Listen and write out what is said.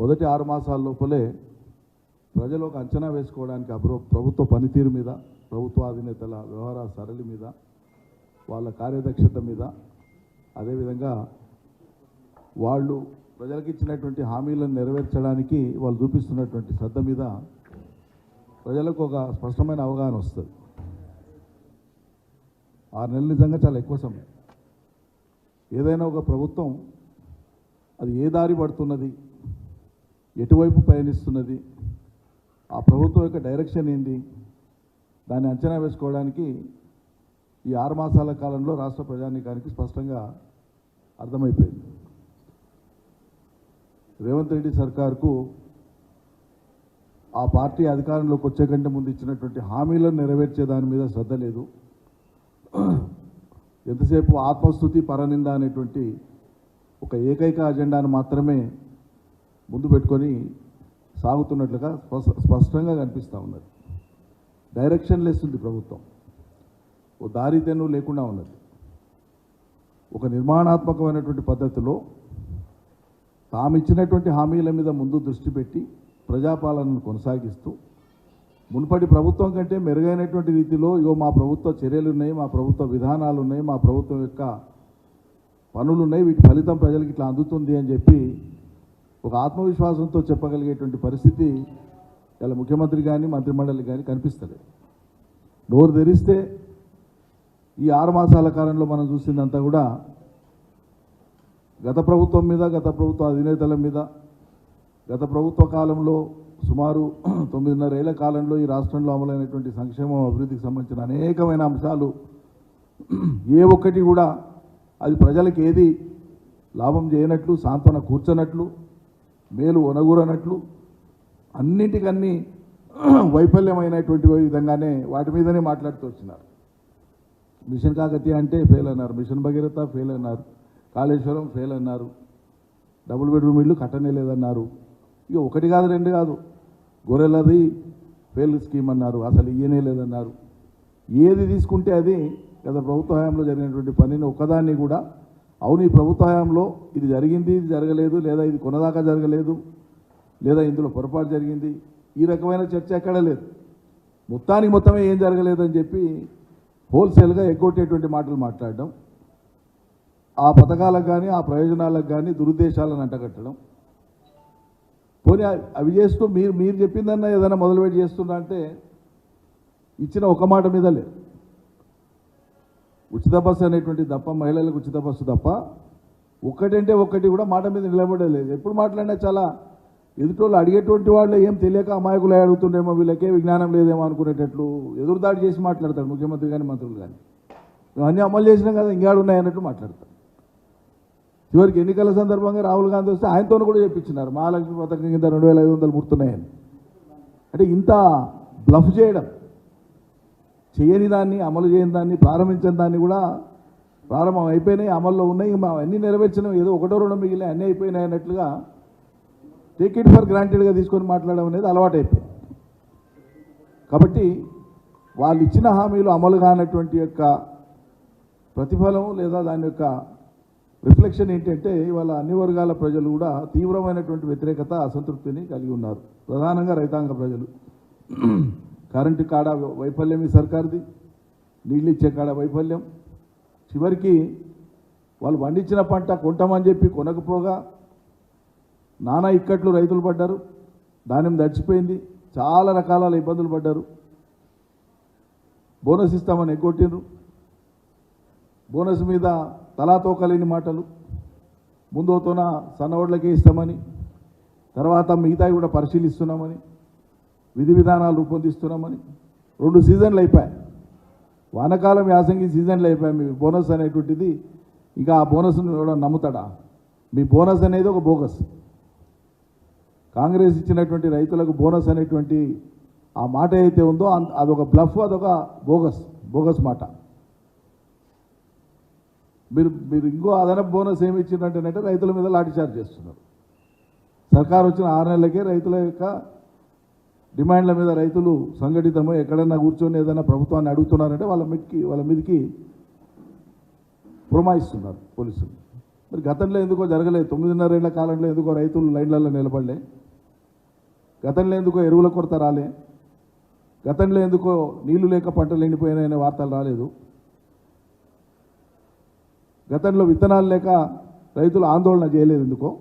మొదటి ఆరు మాసాల లోపలే ప్రజలు ఒక అంచనా వేసుకోవడానికి అప్రో- ప్రభుత్వ పనితీరు మీద ప్రభుత్వ అధినేతల వ్యవహార సరళి మీద వాళ్ళ కార్యదక్షత మీద అదేవిధంగా వాళ్ళు ప్రజలకు ఇచ్చినటువంటి హామీలను నెరవేర్చడానికి వాళ్ళు చూపిస్తున్నటువంటి శ్రద్ధ మీద ప్రజలకు ఒక స్పష్టమైన అవగాహన వస్తుంది. ఆరు నెలలు నిజంగా చాలా ఎక్కువ సమయం. ఏదైనా ఒక ప్రభుత్వం అది ఏ దారి పడుతున్నది ఎటువైపు పయనిస్తున్నది? ఆ ప్రభుత్వం యొక్క డైరెక్షన్ ఏంది? దాన్ని అంచనా వేసుకోవడానికి ఈ ఆరు మాసాల కాలంలో రాష్ట్ర ప్రజానీకానికి స్పష్టంగా అర్థమైపోయింది. రేవంత్ రెడ్డి సర్కార్కు ఆ పార్టీ అధికారంలోకి వచ్చే కంటే ముందు ఇచ్చినటువంటి హామీలను నెరవేర్చే దాని మీద శ్రద్ధ లేదు. ఎంతసేపు ఆత్మస్థుతి పరనింద అనేటువంటి ఒక ఏకైక అజెండాను మాత్రమే ముందు పెట్టుకొని సాగుతున్నట్లుగా స్పష్ట- స్పష్టంగా కనిపిస్తూ ఉన్నది. డైరెక్షన్ లేస్తుంది ప్రభుత్వం. ఓ దారి లేకుండా ఉన్నది. ఒక నిర్మాణాత్మకమైనటువంటి పద్ధతిలో తాము ఇచ్చినటువంటి హామీల మీద ముందు దృష్టి పెట్టి ప్రజాపాలనను కొనసాగిస్తూ మునుపటి ప్రభుత్వం కంటే మెరుగైనటువంటి రీతిలో ఇగో మా ప్రభుత్వ చర్యలు ఉన్నాయి మా ప్రభుత్వ విధానాలు ఉన్నాయి మా ప్రభుత్వం యొక్క పనులు ఉన్నాయి వీటి ఫలితం ప్రజలకు ఇట్లా అందుతుంది అని చెప్పి ఒక ఆత్మవిశ్వాసంతో చెప్పగలిగేటువంటి పరిస్థితి ఇలా ముఖ్యమంత్రి కానీ మంత్రిమండలి కానీ కనిపిస్తుంది నోరు తెరిస్తే ఈ ఆరు మాసాల కాలంలో మనం చూసిందంతా కూడా గత ప్రభుత్వం మీద గత ప్రభుత్వ అధినేతల మీద గత ప్రభుత్వ కాలంలో సుమారు తొమ్మిదిన్నర ఏళ్ళ కాలంలో ఈ రాష్ట్రంలో అమలైనటువంటి సంక్షేమం అభివృద్ధికి సంబంధించిన అనేకమైన అంశాలు ఏ ఒక్కటి కూడా అది ప్రజలకు ఏది లాభం చేయనట్లు సాంత్వన కూర్చొనట్లు మేలు ఒనగూరనట్లు అన్నింటికన్నీ వైఫల్యమైనటువంటి విధంగానే వాటి మీదనే మాట్లాడుతూ వచ్చినారు. మిషన్ కాకతీయ అంటే ఫెయిల్ అన్నారు. మిషన్ భగీరథ ఫెయిల్ అన్నారు. కాళేశ్వరం ఫెయిల్ అన్నారు. డబుల్ బెడ్రూమ్ ఇల్లు కట్టనే లేదన్నారు. ఇక ఒకటి కాదు రెండు కాదు. గొర్రెలది ఫెయిల్ స్కీమ్ అన్నారు. అసలు ఇయ్యనే లేదన్నారు. ఏది తీసుకుంటే అది గత ప్రభుత్వ హయాంలో జరిగినటువంటి పనిని ఒక్కదాన్ని కూడా అవును ఈ ప్రభుత్వ హయాంలో ఇది జరిగింది ఇది జరగలేదు లేదా ఇది కొనదాకా జరగలేదు లేదా ఇందులో పొరపాటు జరిగింది ఈ రకమైన చర్చ ఎక్కడ లేదు. మొత్తానికి మొత్తమే ఏం జరగలేదని చెప్పి హోల్సేల్గా ఎగ్గొట్టేటువంటి మాటలు మాట్లాడడం ఆ పథకాలకు కానీ ఆ ప్రయోజనాలకు కానీ దురుద్దేశాలను అంటగట్టడం. పోనీ అవి- అవి చేస్తూ మీరు మీరు చెప్పిందన్నా ఏదైనా మొదలుపెట్టి చేస్తున్నా అంటే ఇచ్చిన ఒక మాట మీద లేదు ఉచిత బస్సు అనేటువంటి తప్ప మహిళలకు ఉచిత బస్సు తప్ప ఒక్కటంటే ఒక్కటి కూడా మాట మీద నిలబడలేదు. ఎప్పుడు మాట్లాడినా చాలా ఎదుటోళ్ళు అడిగేటువంటి వాళ్ళు ఏం తెలియక అమాయకులు అడుగుతుండేమో వీళ్ళకే విజ్ఞానం లేదేమో అనుకునేటట్లు ఎదురుదాడి చేసి మాట్లాడతాడు ముఖ్యమంత్రి కానీ మంత్రులు కానీ అన్నీ అమలు చేసినాం కదా ఇంకాడు ఉన్నాయి అన్నట్టు చివరికి ఎన్నికల సందర్భంగా రాహుల్ గాంధీ వస్తే ఆయనతో కూడా చెప్పించినారు మహాలక్ష్మి పథకం కింద రెండు వేల ఐదు వందలు ముడుతున్నాయని. అంటే ఇంత బ్లఫ్ చేయడం చేయని దాన్ని అమలు చేయని దాన్ని ప్రారంభించని దాన్ని కూడా ప్రారంభం అయిపోయినాయి అమల్లో ఉన్నాయి. అవన్నీ నెరవేర్చినాం ఏదో ఒకటో రెండు మిగిలిన అన్నీ అయిపోయినాయి అన్నట్లుగా టేక్ ఇట్ ఫర్ గ్రాంటెడ్గా తీసుకొని మాట్లాడడం అనేది అలవాటైపోయింది. కాబట్టి వాళ్ళు ఇచ్చిన హామీలు అమలు కానటువంటి యొక్క ప్రతిఫలం లేదా దాని యొక్క రిఫ్లెక్షన్ ఏంటంటే ఇవాళ అన్ని వర్గాల ప్రజలు కూడా తీవ్రమైనటువంటి వ్యతిరేకత అసంతృప్తిని కలిగి ఉన్నారు. ప్రధానంగా రైతాంగ ప్రజలు. కరెంటు కాడ వైఫల్యం ఈ సర్కార్ది నీళ్ళు ఇచ్చే కాడ వైఫల్యం. చివరికి వాళ్ళు పండించిన పంట కొంటామని చెప్పి కొనకపోగా నానా ఇక్కట్లు రైతులు పడ్డారు ధాన్యం దడిచిపోయింది చాలా రకాల ఇబ్బందులు పడ్డారు. బోనస్ ఇస్తామని ఎగ్గొట్టిండ్రు. బోనస్ మీద తలాతోకలేని మాటలు ముందోతోన సన్నోడ్లకే ఇస్తామని తర్వాత మిగతావి కూడా పరిశీలిస్తున్నామని విధి విధానాలు రూపొందిస్తున్నామని. రెండు సీజన్లు అయిపోయాయి. వానకాలం యాసంగి సీజన్లు అయిపోయాయి. మీ బోనస్ అనేటువంటిది ఇంకా ఆ బోనస్ను కూడా నమ్ముతాడా? మీ బోనస్ అనేది ఒక బోగస్. కాంగ్రెస్ ఇచ్చినటువంటి రైతులకు బోనస్ అనేటువంటి ఆ మాట అయితే ఉందో అదొక బ్లఫ్ అదొక బోగస్ బోగస్ మాట. మీరు మీరు ఇంకో అదనపు బోనస్ ఏమి ఇచ్చిందంటేనంటే రైతుల మీద లాఠీచార్జ్ చేస్తున్నారు. సర్కారు వచ్చిన ఆరు నెలలకే రైతుల యొక్క డిమాండ్ల మీద రైతులు సంఘటితమై ఎక్కడైనా కూర్చొని ఏదైనా ప్రభుత్వాన్ని అడుగుతున్నారంటే వాళ్ళ మీదకి వాళ్ళ మీదకి పురమాయిస్తున్నారు పోలీసులు. మరి గతంలో ఎందుకో జరగలేదు. తొమ్మిదిన్నరేళ్ళ కాలంలో ఎందుకో రైతులు లైన్లలో నిలబడలే. గతంలో ఎందుకో ఎరువుల కొరత రాలే. గతంలో ఎందుకో నీళ్ళు లేక పంటలు ఎండిపోయినాయనే వార్తలు రాలేదు. గతంలో విత్తనాలు లేక రైతులు ఆందోళన చేయలేదు ఎందుకో.